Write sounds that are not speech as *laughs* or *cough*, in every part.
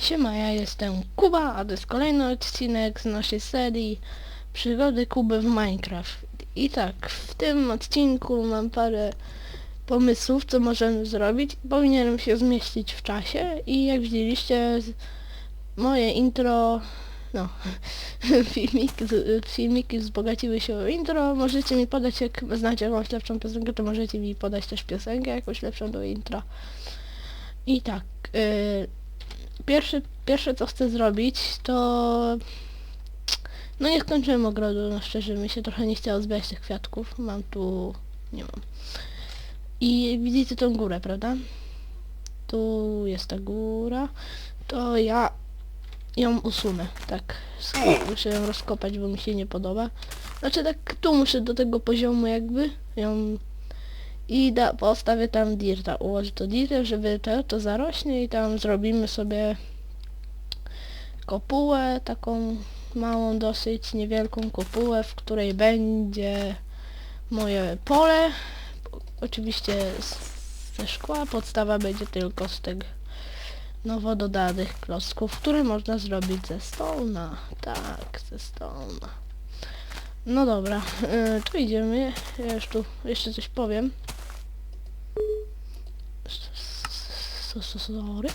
Siema, ja jestem Kuba, a to jest kolejny odcinek z naszej serii Przygody Kuby w Minecraft. I tak, w tym odcinku mam parę pomysłów, co możemy zrobić. Powinienem się zmieścić w czasie i jak widzieliście moje intro, no, *laughs* filmik, z- filmiki wzbogaciły się o intro. Możecie mi podać, jak znacie jakąś lepszą piosenkę, to możecie mi podać też piosenkę jakąś lepszą do intro. I tak, y, pierwsze, pierwsze co chcę zrobić, to... No nie skończyłem ogrodu, no szczerze, mi się trochę nie chciało zbierać tych kwiatków. Mam tu... nie mam. I widzicie tą górę, prawda? Tu jest ta góra. To ja ją usunę, tak. Muszę ją rozkopać, bo mi się nie podoba. Znaczy tak, tu muszę do tego poziomu jakby ją... I da, postawię tam dirta, ułożę to dirtem, żeby to, to zarośnie i tam zrobimy sobie kopułę, taką małą dosyć, niewielką kopułę, w której będzie moje pole. Oczywiście ze szkła, podstawa będzie tylko z tych nowo dodanych klocków, które można zrobić ze stona. Tak, ze stona. No dobra, yy, tu idziemy. Ja już tu jeszcze coś powiem. So, so, sorry.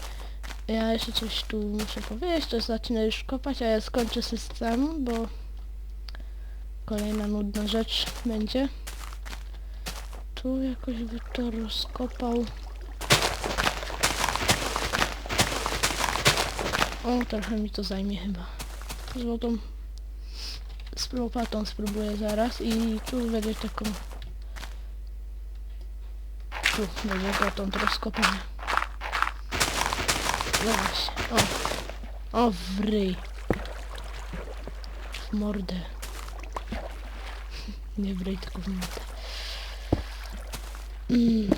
Ja jeszcze coś tu muszę powiedzieć, to zacznę już kopać, a ja skończę system, bo kolejna nudna rzecz będzie. Tu jakoś by to rozkopał. O, trochę mi to zajmie chyba. Złotą z łopatą spróbuję zaraz i tu będzie taką... Tu będzie dotąd rozkopane. No. O. O, w ryj. W mordę. *laughs* Nie w ryj, tylko w mordę. Mm.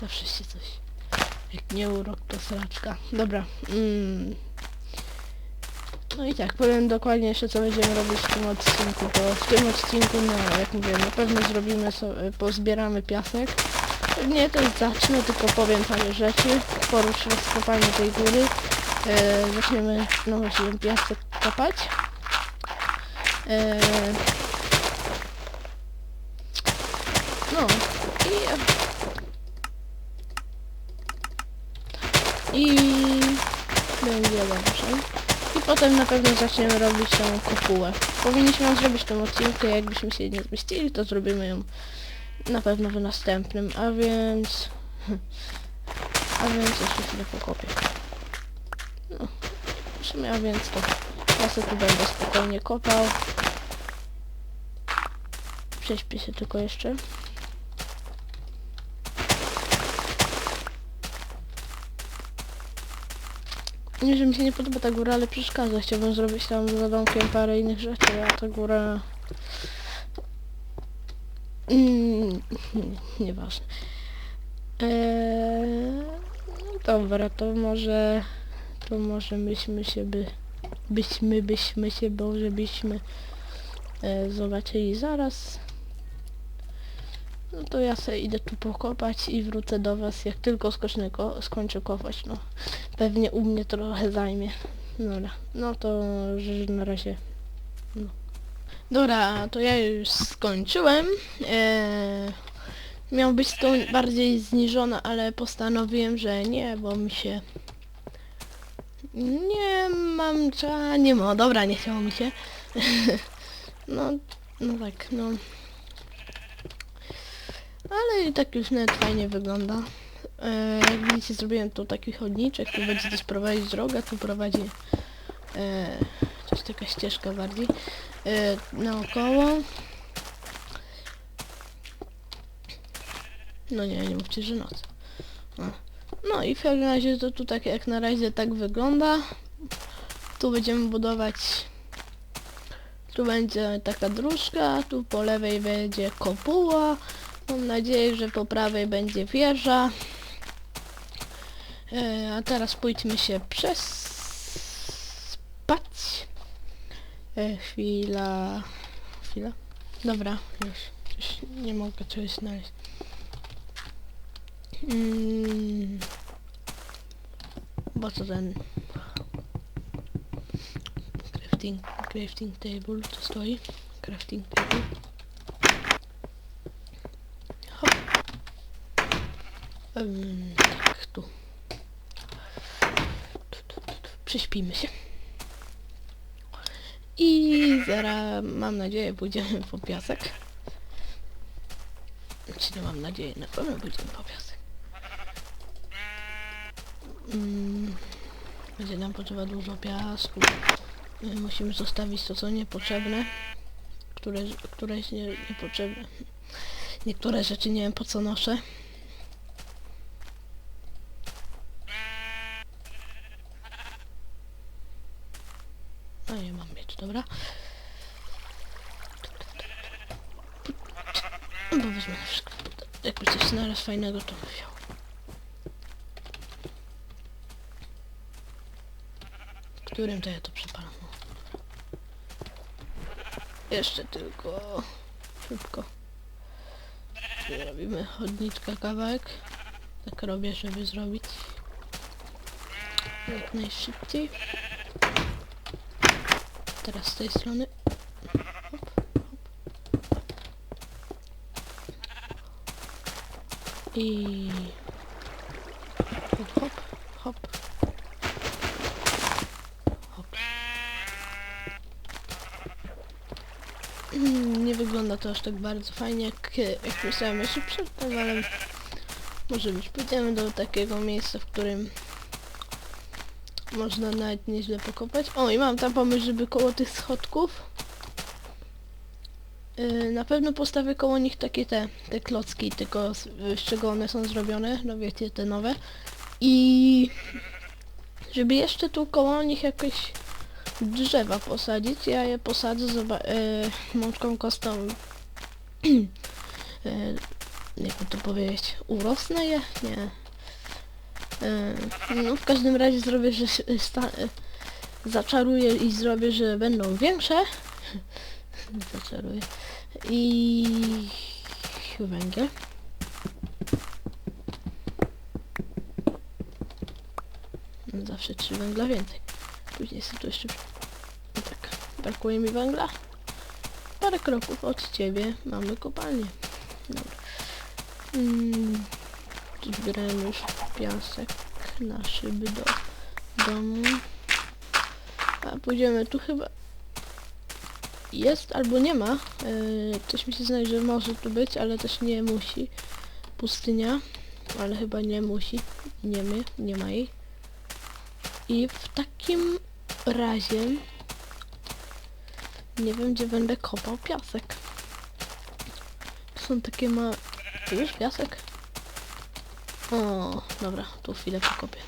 Zawsze się coś. Jak nie urok, to sraczka. Dobra. Mm. No i tak, powiem dokładnie jeszcze co będziemy robić w tym odcinku. To w tym odcinku, no jak mówię, na pewno zrobimy sobie, pozbieramy piasek. Nie, to zacznę, tylko powiem parę rzeczy. Porusz rozkopanie tej góry. E, zaczniemy, no właśnie, piasek kopać. E, no i... I... Będzie dobrze. I potem na pewno zaczniemy robić tą kopułę. Powinniśmy zrobić w tym odcinku, jakbyśmy się nie zmieścili, to zrobimy ją na pewno w następnym, a więc... A więc jeszcze chwilę pokopię. No, w sumie, a więc to ja sobie tu będę spokojnie kopał. Prześpię się tylko jeszcze. Nie, że mi się nie podoba ta góra, ale przeszkadza. Chciałbym zrobić tam za domkiem parę innych rzeczy, a ta góra... Mm, *laughs* nieważne. Eee, no dobra, to może... To może myśmy się by... Byśmy, byśmy się, boże, byśmy... E, zobaczyli zaraz. No to ja sobie idę tu pokopać i wrócę do was, jak tylko skocznę ko skończę kopać, no. Pewnie u mnie trochę zajmie. Dobra, no to że na razie. No. Dobra, to ja już skończyłem. Eee, miał być to bardziej zniżona, ale postanowiłem, że nie, bo mi się... Nie mam cza... nie ma, dobra, nie chciało mi się. *laughs* no, no tak, no. Ale i tak już nawet fajnie wygląda. E, jak widzicie zrobiłem tu taki chodniczek, tu będzie też prowadzić droga, tu prowadzi e, coś taka ścieżka bardziej e, naokoło. No nie, nie mówcie, że noc. No. i w każdym razie to tu tak jak na razie tak wygląda. Tu będziemy budować tu będzie taka dróżka, tu po lewej będzie kopuła. Mam nadzieję, że po prawej będzie wieża. E, a teraz pójdźmy się przespać. E, chwila. Chwila. Dobra, już. Nie mogę czegoś znaleźć. Mm, bo co ten crafting, crafting table, to stoi. Crafting table. Hop. Ym, tak, tu. Tu, tu, tu, tu. Prześpimy się. I zaraz, mam nadzieję, pójdziemy po piasek. Znaczy, no mam nadzieję, na pewno pójdziemy po piasek. Mm, będzie nam potrzeba dużo piasku. Musimy zostawić to, co niepotrzebne. Które, które jest nie, niepotrzebne. Niektóre rzeczy nie wiem po co noszę. No nie mam mieć, dobra. Bo wezmę wszystko. Jakby coś naraz fajnego to wziął. Którym to ja to przepalam? Jeszcze tylko szybko. Czyli robimy chodniczka kawałek. Tak robię, żeby zrobić jak najszybciej. Teraz z tej strony. Hop, hop. I hop, hop, hop. Hop. Nie wygląda to aż tak bardzo fajnie, jak, jak myślałem jeszcze przedtem, ale może być. Pójdziemy do takiego miejsca, w którym można nawet nieźle pokopać. O, i mam tam pomysł, żeby koło tych schodków yy, na pewno postawię koło nich takie te, te klocki, tylko z, z czego one są zrobione, no wiecie, te nowe. I żeby jeszcze tu koło nich jakieś drzewa posadzić, ja je posadzę, zoba- yy, mączką kostą yy, *clears throat* jakby to powiedzieć, urosnę je? Nie. Yy, no w każdym razie zrobię, że yy, zaczaruję i zrobię, że będą większe. *laughs* zaczaruję. I węgiel. No, Zawsze trzy węgla więcej. Później sobie tu jeszcze... Tak, brakuje mi węgla. Parę kroków od ciebie mamy kopalnię. Dobra. Mm, już piasek na szyby do domu. A pójdziemy tu chyba... Jest albo nie ma. Yy, coś mi się zdaje, że może tu być, ale też nie musi. Pustynia, ale chyba nie musi. Nie my, nie ma jej. I w takim razie nie wiem, gdzie będę kopał piasek. Tu są takie ma... Jest piasek? O, dobra, tu chwilę pokopię.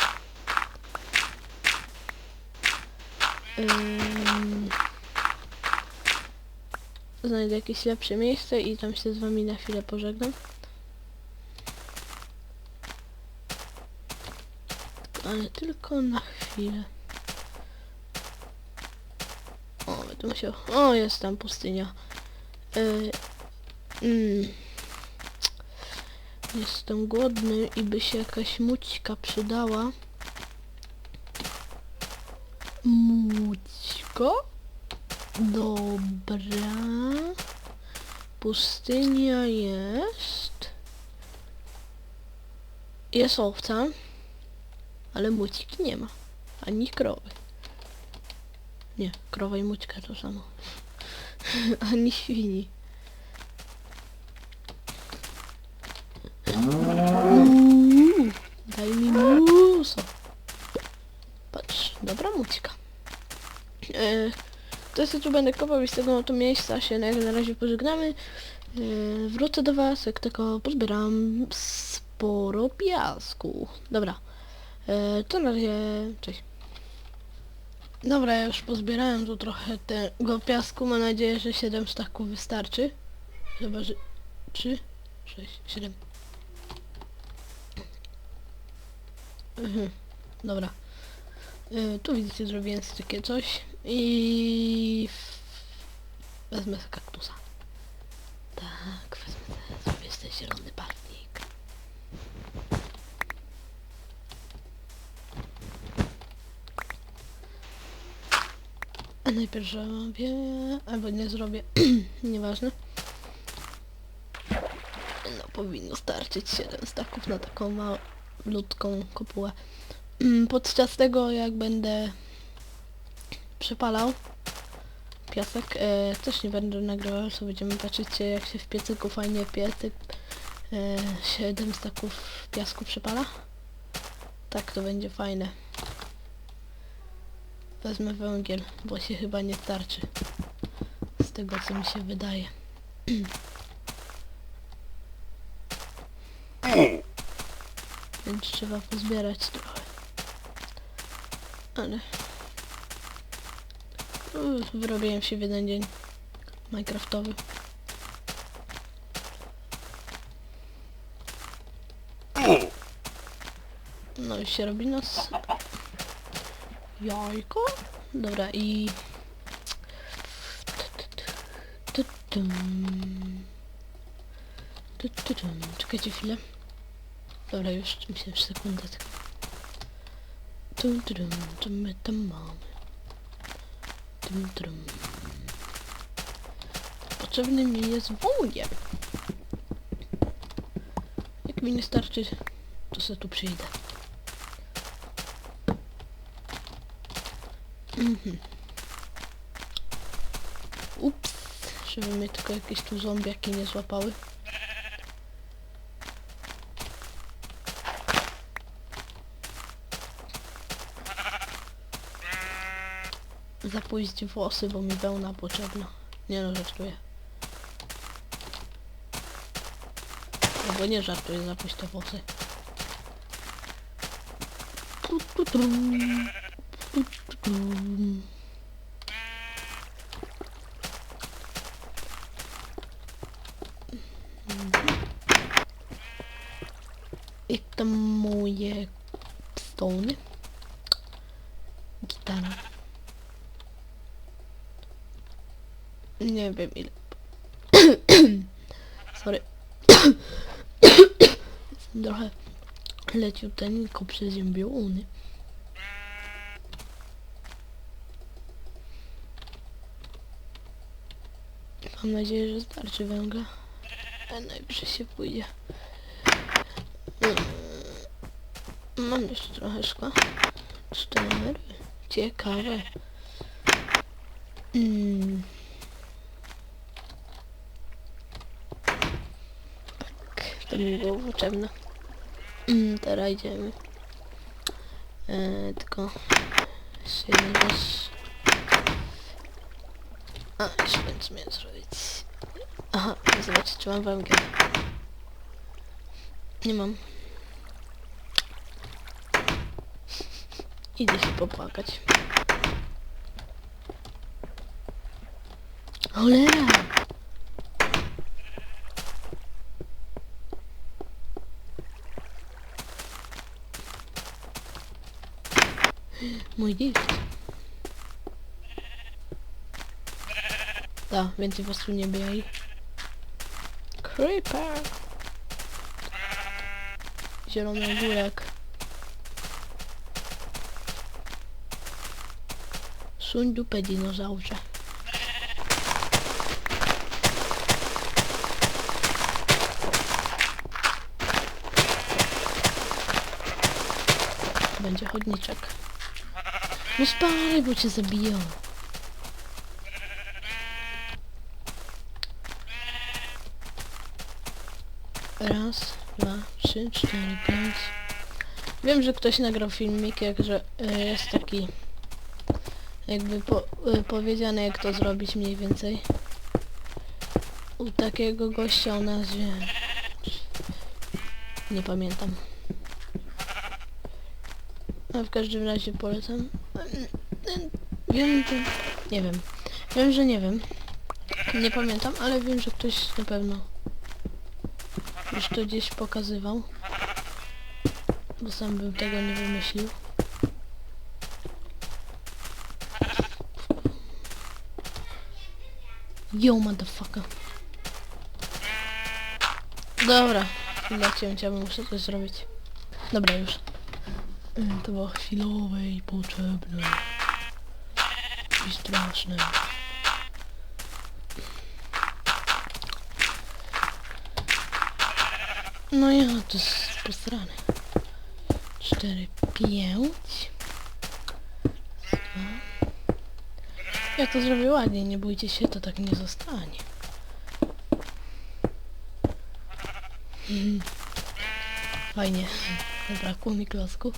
Ym... Znajdę jakieś lepsze miejsce i tam się z wami na chwilę pożegnam. Ale tylko na chwilę. O, będę musiał... O, jest tam pustynia. Yy, mm. Jestem głodny i by się jakaś mućka przydała. Mućko? Dobra. Pustynia jest. Jest owca. Ale mućki nie ma. Ani krowy. Nie, krowa i mućka to samo. *laughs* Ani świni. Daj mi muso. Patrz, dobra mućka. E, to jest tu będę kopał i z tego oto miejsca się na, na razie pożegnamy. E, wrócę do was, jak tylko pozbieram sporo piasku. Dobra. E, to na razie, cześć. Dobra, już pozbierałem tu trochę tego piasku. Mam nadzieję, że 7 staków wystarczy. Chyba, że 3, 6, 7. Mhm. Dobra. Y, tu widzicie, zrobiłem takie coś i wezmę kaktusa. Tak, wezmę sobie, zrobię sobie zielony barwnik. A najpierw zrobię, albo nie zrobię, *clears throat* nieważne. No powinno starczyć 7 staków na taką malutką kopułę. Mm, Podczas tego jak będę przepalał piasek, e, też nie będę nagrywał, co będziemy patrzeć jak się w piecyku fajnie piecyk e, 7 staków piasku przepala. Tak to będzie fajne. Wezmę węgiel, bo się chyba nie starczy. Z tego co mi się wydaje. *clears throat* Więc trzeba pozbierać trochę. Ale... Wyrobiłem się w jeden dzień. Minecraftowy. No i się robi nos. Jajko? Dobra i... Czekajcie chwilę. Dobra, już myślę, że sekundę tylko. Tum, tum, co my tam mamy? Tum, tum. Potrzebny mi jest węgiel. Jak mi nie starczy, to sobie tu przyjdę. Mhm. Ups, żeby mnie tylko jakieś tu zombiaki nie złapały. Zapuść włosy, bo mi wełna potrzebna. Nie no, żartuję. Albo nie żartuję, zapuść te włosy. Jak tam moje stone? Gitara. Nie wiem ile. *coughs* Sorry. Jestem *coughs* trochę leciuteńko przeziębiony. Mam nadzieję, że starczy węgla. A najwyżej się pójdzie. Mm. Mam jeszcze trochę szkła. Cztery. Ciekawe. Mm. Tak, to mi było potrzebne. Mm, teraz idziemy. E, tylko jeden raz. A, jeszcze więc miałem zrobić. Aha, zobaczcie, czy mam węgiel. Nie mam. *laughs* Idę się popłakać. Cholera! Mój gift. Da, więcej was tu nie bijaj. Creeper! Zielony ogórek. Suń dupę dinozaurze. Będzie chodniczek. No spalaj, bo cię zabiją. Raz, dwa, trzy, cztery, pięć. Wiem, że ktoś nagrał filmik, jak że e, jest taki jakby po, e, powiedziane jak to zrobić mniej więcej. U takiego gościa o nazwie nie pamiętam. A w każdym razie polecam. Wiem, że... Nie wiem. Wiem, że nie wiem. Nie pamiętam, ale wiem, że ktoś na pewno już to gdzieś pokazywał. Bo sam bym tego nie wymyślił. Yo, motherfucker. Dobra. Chwila cięcia, muszę coś zrobić. Dobra, już. To było chwilowe i potrzebne. czymś strasznym. No ja to jest posrane. Cztery, pięć. Dwa. Ja to zrobię ładnie, nie bójcie się, to tak nie zostanie. Mhm. Fajnie. Zabrakło mi klocków.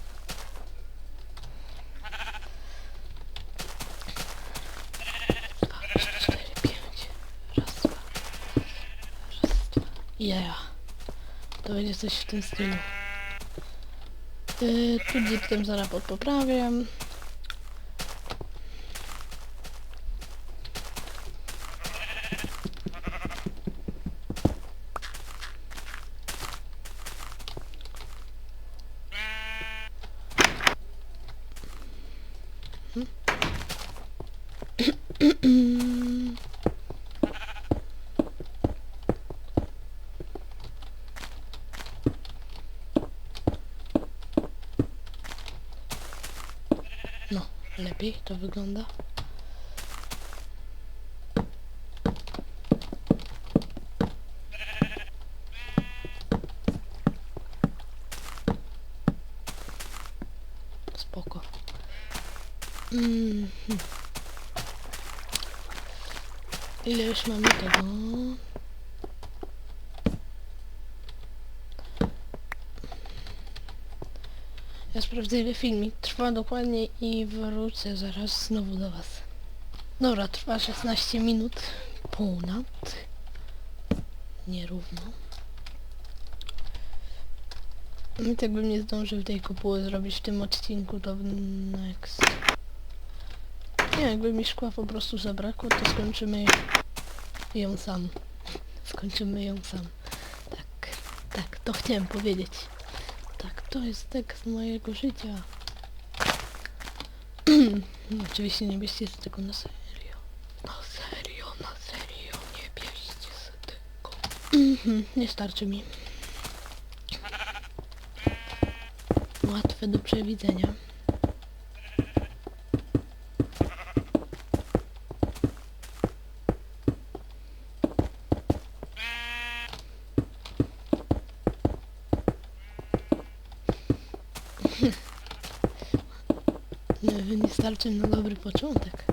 Dwa, trzy, cztery, pięć. Raz, dwa. Raz, dwa. Yeah. To będzie coś w tym stylu. Yy, tu diptem zaraz podpoprawię. No, lepiej to wygląda. Spoko. Mhm. Ile już ile filmik trwa dokładnie i wrócę zaraz znowu do was. Dobra, trwa 16 minut ponad. Nierówno. I tak bym nie zdążył tej kopuły zrobić w tym odcinku, to next. Nie, jakby mi szkła po prostu zabrakło, to skończymy ją sam. *laughs* Skończymy ją sam. Tak, tak, to chciałem powiedzieć. To jest tekst mojego życia. *clears throat* Oczywiście nie bierzcie z tego na serio. Na serio, na serio, nie bierzcie z tego. Mhm, nie starczy mi. Łatwe do przewidzenia. Nie, nie starczy na dobry początek.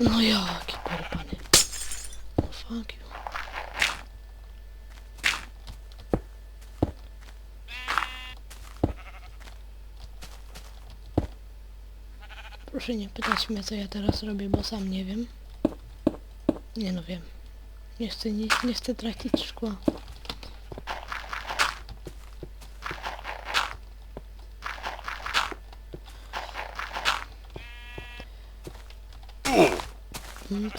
O. No jaki porpany. No fuck you. Proszę nie pytać mnie co ja teraz robię, bo sam nie wiem. Nie no wiem. Nie chcę, nie, nie chcę tracić szkła. Mm,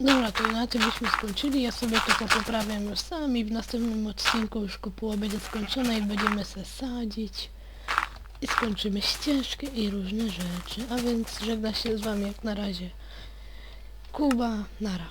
Dobra, to na tym byśmy skończyli. Ja sobie to poprawiam już sam i w następnym odcinku już kopuła będzie skończona i będziemy se sadzić. I skończymy ścieżkę i różne rzeczy. A więc żegna się z wami jak na razie. Kuba, nara.